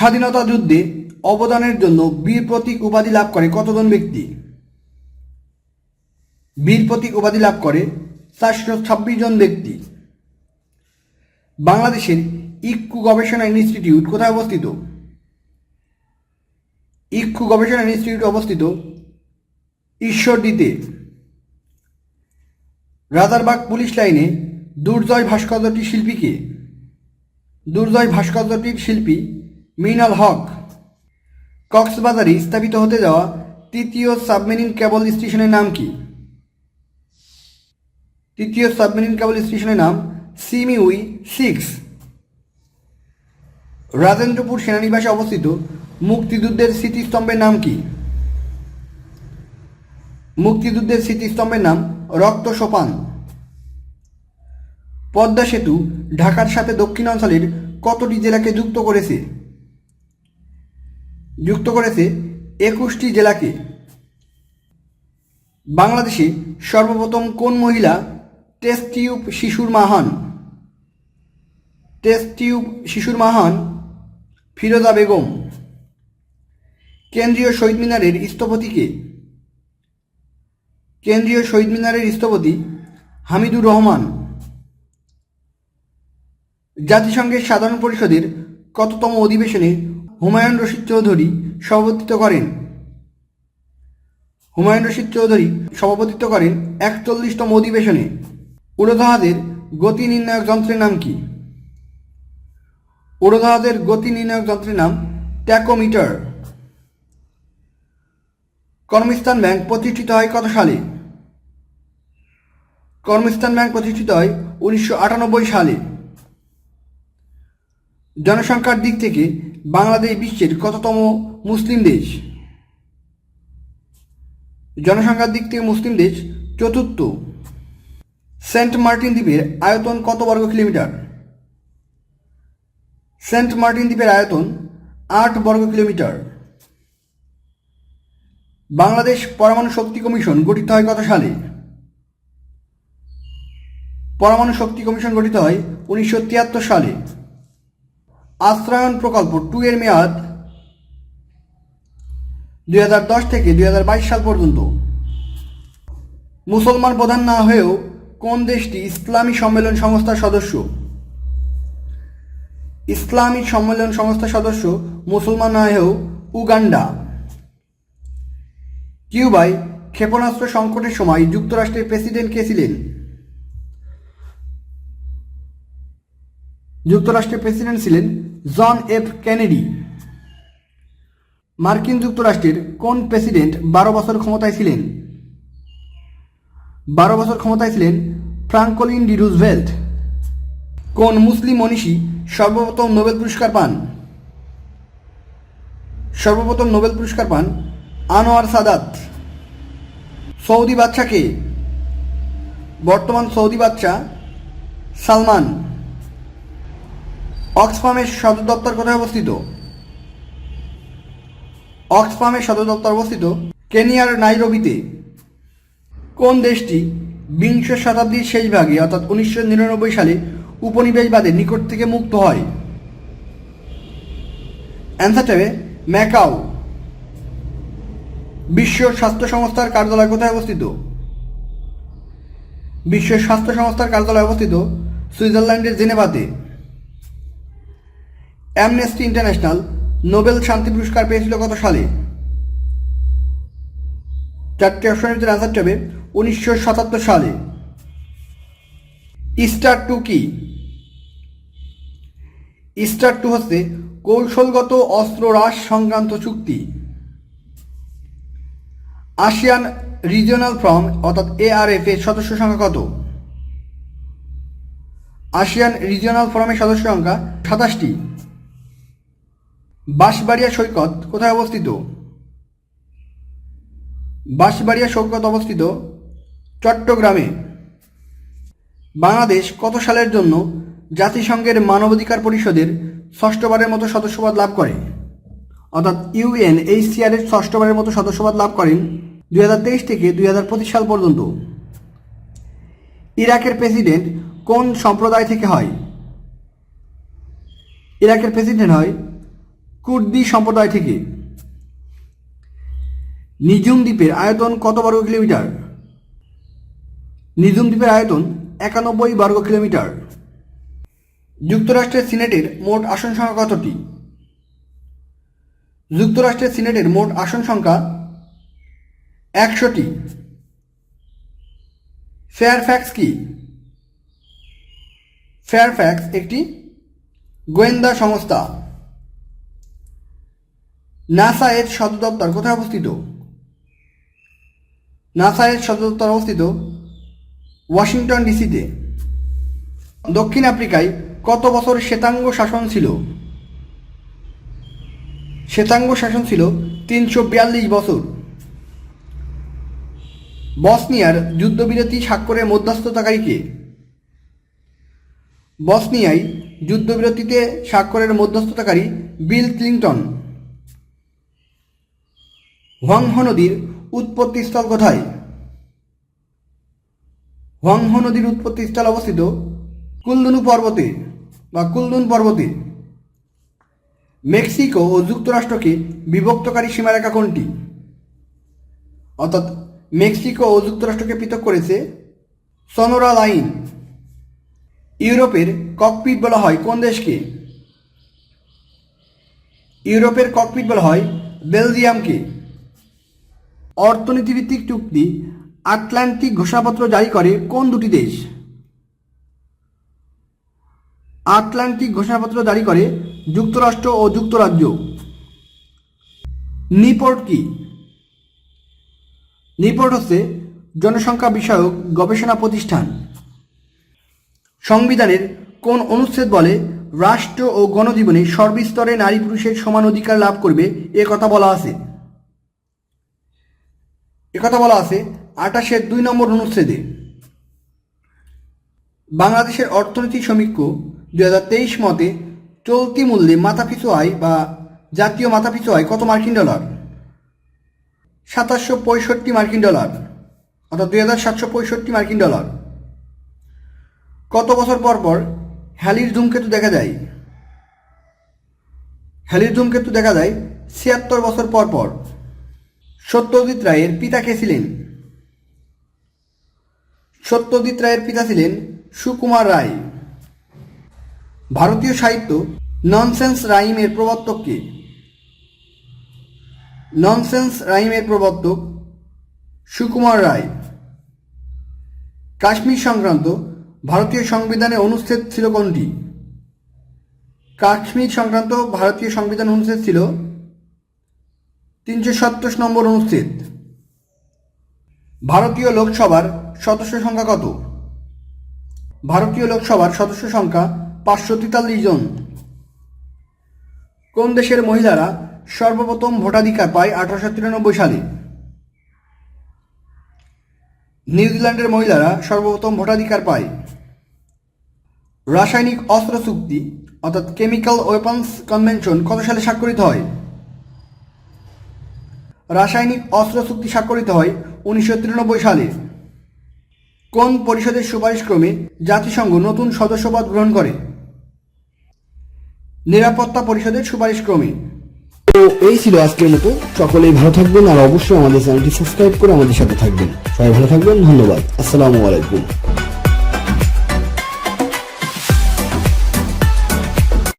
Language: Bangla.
স্বাধীনতা যুদ্ধে অবদানের জন্য বীর প্রতীক উপাধি লাভ করে কতজন ব্যক্তি? বীর প্রতীক উপাধি লাভ করে চারশো ছাব্বিশ জন ব্যক্তি। বাংলাদেশের ইক্কু গবেষণা ইনস্টিটিউট কোথায় অবস্থিত? ইক্কু গবেষণা ইনস্টিটিউট অবস্থিত ঈশ্বরদীতে। রাজারবাগ পুলিশ লাইনে দুর্জয় ভাস্কর্যটির শিল্পীকে দুর্জয় ভাস্কর্যটির শিল্পী মিনাল হক। কক্সবাজারে স্থাপিত হতে যাওয়া তৃতীয় সাবমেরিন কেবল স্টেশনের নাম কি? তৃতীয় সাবমেরিন কেবল স্টেশনের নাম সিমিউই সিক্স। রাজেন্দ্রপুর সেনানিবাসে অবস্থিত মুক্তিযুদ্ধের স্মৃতিস্তম্ভের নাম কি? মুক্তিযুদ্ধের স্মৃতিস্তম্ভের নাম রক্ত সোপান। পদ্মা সেতু ঢাকার সাথে দক্ষিণাঞ্চলের কতটি জেলাকে যুক্ত করেছে? যুক্ত করেছে একুশটি জেলাকে। বাংলাদেশে সর্বপ্রথম কোন মহিলা টেস্ট টিউব শিশুর মা হন? টেস্ট টিউব শিশুর মা হন ফিরোজা বেগম। কেন্দ্রীয় শহীদ মিনারের স্থপতিকে। কেন্দ্রীয় শহীদ মিনারের স্থপতি হামিদুর রহমান। জাতিসংঘের সাধারণ পরিষদের কততম অধিবেশনে হুমায়ুন রশিদ চৌধুরী সভাপতিত্ব করেন। হুমায়ুন রশিদ চৌধুরী সভাপতিত্ব করেন একচল্লিশতম অধিবেশনে। উড়োজাহাজের গতি নির্ণায়ক যন্ত্রের নাম কি? উড়োজাহাজের গতি নির্ণায়ক যন্ত্রের নাম ট্যাকোমিটার। কর্মস্থান ব্যাংক প্রতিষ্ঠিত হয় কত সালে? কর্মস্থান ব্যাংক প্রতিষ্ঠিত হয় উনিশশো আটানব্বই সালে। জনসংখ্যার দিক থেকে বাংলাদেশ বিশ্বের কততম মুসলিম দেশ? জনসংখ্যার দিক থেকে মুসলিম দেশ চতুর্থ। সেন্ট মার্টিন দ্বীপের আয়তন কত বর্গ কিলোমিটার? সেন্ট মার্টিন দ্বীপের আয়তন আট বর্গ কিলোমিটার। বাংলাদেশ পরমাণু শক্তি কমিশন গঠিত হয় কত সালে? পরমাণু শক্তি কমিশন গঠিত হয় উনিশশো তিয়াত্তর সালে। আশ্রয়ন প্রকল্প টু এর মেয়াদ দু হাজার দশ থেকে দু হাজার বাইশ সাল পর্যন্ত। মুসলমান প্রধান না হয়েও কোন দেশটি ইসলামী সম্মেলন সংস্থার সদস্য? ইসলামী সম্মেলন সংস্থার সদস্য মুসলমান না হয়েও উগান্ডা। কিউবায় ক্ষেপণাস্ত্র সংকটের সময় যুক্তরাষ্ট্রের প্রেসিডেন্ট কে ছিলেন? যুক্তরাষ্ট্রের প্রেসিডেন্ট ছিলেন জন এফ কেনেডি। মার্কিন যুক্তরাষ্ট্রের কোন প্রেসিডেন্ট বারো বছর ক্ষমতায় ছিলেন? বারো বছর ক্ষমতায় ছিলেন ফ্রাঙ্কলিন ডি রুজভেল্ট। কোন মুসলিম মনীষী সর্বপ্রথম নোবেল পুরস্কার পান? সর্বপ্রথম নোবেল পুরস্কার পান আনোয়ার সাদাত। সৌদি বাদশাকে। বর্তমান সৌদি বাদশাহ সালমান। অক্সফামের সদর দপ্তর কোথায় অবস্থিত? অক্সফামের সদর দপ্তর অবস্থিত কেনিয়ার নাইরোবিতে। কোন দেশটি বিংশ শতাব্দীর শেষ ভাগে, অর্থাৎ উনিশশো নিরানব্বই সালে উপনিবেশবাদের নিকট থেকে মুক্ত হয়? অ্যান্সারটা ম্যাকাও। বিশ্ব স্বাস্থ্য সংস্থার কার্যালয় কোথায় অবস্থিত? বিশ্ব স্বাস্থ্য সংস্থার কার্যালয় অবস্থিত সুইজারল্যান্ডের জেনেভাতে। অ্যামনেস্টি ইন্টারন্যাশনাল নোবেল শান্তি পুরস্কার পেয়েছিল কত সালে? চারটি অপশনের ভিতরে আনসারটা হবে উনিশশো সাতাত্তর সালে। ইস্টার টু কি? ইস্টার টু হচ্ছে কৌশলগত অস্ত্র হ্রাস সংক্রান্ত চুক্তি। আসিয়ান রিজিওনাল ফ্রম অর্থাৎ এআরএফ এর সদস্য সংখ্যা কত? আসিয়ান রিজিওনাল ফোরামের সদস্য সংখ্যা সাতাশটি। বাঁশবাড়িয়া সৈকত কোথায় অবস্থিত? বাঁশবাড়িয়া সৈকত অবস্থিত চট্টগ্রামে। বাংলাদেশ কত সালের জন্য জাতিসংঘের মানবাধিকার পরিষদের ষষ্ঠবারের মতো সদস্যপদ লাভ করে? অর্থাৎ ইউএন এইচসিআর এর ষষ্ঠবারের মতো সদস্যপদ লাভ করেন দুই হাজার তেইশ থেকে দুই হাজার পঁচিশ সাল পর্যন্ত। ইরাকের প্রেসিডেন্ট কোন সম্প্রদায় থেকে হয়? ইরাকের প্রেসিডেন্ট হয় কুর্দি সম্প্রদায় থেকে নিজুম দ্বীপের আয়তন কত বর্গ কিলোমিটার? নিজুম দ্বীপের আয়তন একানব্বই বর্গ কিলোমিটার। যুক্তরাষ্ট্রের সিনেটের মোট আসন সংখ্যা কতটি? যুক্তরাষ্ট্রের সিনেটের মোট আসন সংখ্যা একশোটি। ফেয়ারফ্যাক্স কি? ফেয়ারফ্যাক্স একটি গোয়েন্দা সংস্থা। নাসা এর সদর দপ্তর কোথায় অবস্থিত? নাসা এর সদর দপ্তর অবস্থিত ওয়াশিংটন ডিসিতে। দক্ষিণ আফ্রিকায় কত বছর শ্বেতাঙ্গ শাসন ছিল? শ্বেতাঙ্গ শাসন ছিল তিনশো বিয়াল্লিশ বছর। বসনিয়ার যুদ্ধবিরতি স্বাক্ষরের মধ্যস্থতাকারী কে বসনিয়ায় যুদ্ধবিরতিতে স্বাক্ষরের মধ্যস্থতাকারী বিল ক্লিংটন হোয়াংহ নদীর উৎপত্তিস্থল কোথায়? হোয়াংহ নদীর উৎপত্তিস্থল অবস্থিত কুলদুনু পর্বতে বা কুলদুন পর্বতে। মেক্সিকো ও যুক্তরাষ্ট্রকে বিভক্তকারী সীমারেখা কোনটি? অর্থাৎ মেক্সিকো ও যুক্তরাষ্ট্রকে পৃথক করেছে সনোরা লাইন। ইউরোপের ককপিট বলা হয় কোন দেশকে? ইউরোপের ককপিট বলা হয় বেলজিয়ামকে। অর্থনীতিভিত্তিক চুক্তি, আটলান্টিক ঘোষণাপত্র জারি করে কোন দুটি দেশ? আটলান্টিক ঘোষণাপত্র জারি করে যুক্তরাষ্ট্র ও যুক্তরাজ্য। নিপোর্ট কি? নিপোর্ট হচ্ছে জনসংখ্যা বিষয়ক গবেষণা প্রতিষ্ঠান। সংবিধানের কোন অনুচ্ছেদ বলে রাষ্ট্র ও গণজীবনে সর্বস্তরে নারী পুরুষের সমান অধিকার লাভ করবে, এ কথা বলা আছে। একথা বলা আছে আটাশের দুই নম্বর অনুচ্ছেদে, বাংলাদেশের অর্থনীতি সমীক্ষ দুই হাজার তেইশ মতে চলতি মূল্যে মাথাপিছু আয় বা জাতীয় মাথাপিছু আয় কত মার্কিন ডলার? সাতাশশো পঁয়ষট্টি মার্কিন ডলার, অর্থাৎ দুই হাজার সাতশো পঁয়ষট্টি মার্কিন ডলার। কত বছর পর পর হ্যালির ধূমকেতু দেখা যায়? হ্যালির ধূমকেতু দেখা যায় ছিয়াত্তর বছর পর পর। সত্যজিৎ রায়ের পিতা কে ছিলেন? সত্যজিৎ রায়ের পিতা ছিলেন সুকুমার রায়। ভারতীয় সাহিত্য ননসেন্স রাইমের প্রবর্তক কে? ননসেন্স রাইমের প্রবর্তক সুকুমার রায়। কাশ্মীর সংক্রান্ত ভারতীয় সংবিধানে অনুচ্ছেদ ছিল কোনটি? কাশ্মীর সংক্রান্ত ভারতীয় সংবিধান অনুচ্ছেদ ছিল তিনশো সাতাশ নম্বর অনুচ্ছেদ। ভারতীয় লোকসভার সদস্য সংখ্যা কত? ভারতীয় লোকসভার সদস্য সংখ্যা পাঁচশো তেতাল্লিশ জন। কোন দেশের মহিলারা সর্বপ্রথম ভোটাধিকার পায় আঠারোশো তিরানব্বই সালে? নিউজিল্যান্ডের মহিলারা সর্বপ্রথম ভোটাধিকার পায় রাসায়নিক অস্ত্র চুক্তি, অর্থাৎ কেমিক্যাল ওয়েপন্স কনভেনশন, কত সালে স্বাক্ষরিত হয়? রাসায়নিক অস্ত্র চুক্তি স্বাক্ষরিত হয় উনিশশো তিরানব্বই সালে। কোন পরিষদের সুপারিশক্রমে জাতিসংঘ নতুন সদস্যপদ গ্রহণ করে? নিরাপত্তা পরিষদের সুপারিশক্রমে। তো এই ছিল আজকের মতো। সকলেই ভালো থাকবেন আর অবশ্যই আমাদের চ্যানেলটি সাবস্ক্রাইব করে আমাদের সাথে থাকবেন। সবাই ভালো থাকবেন, ধন্যবাদ। আসসালামু আলাইকুম।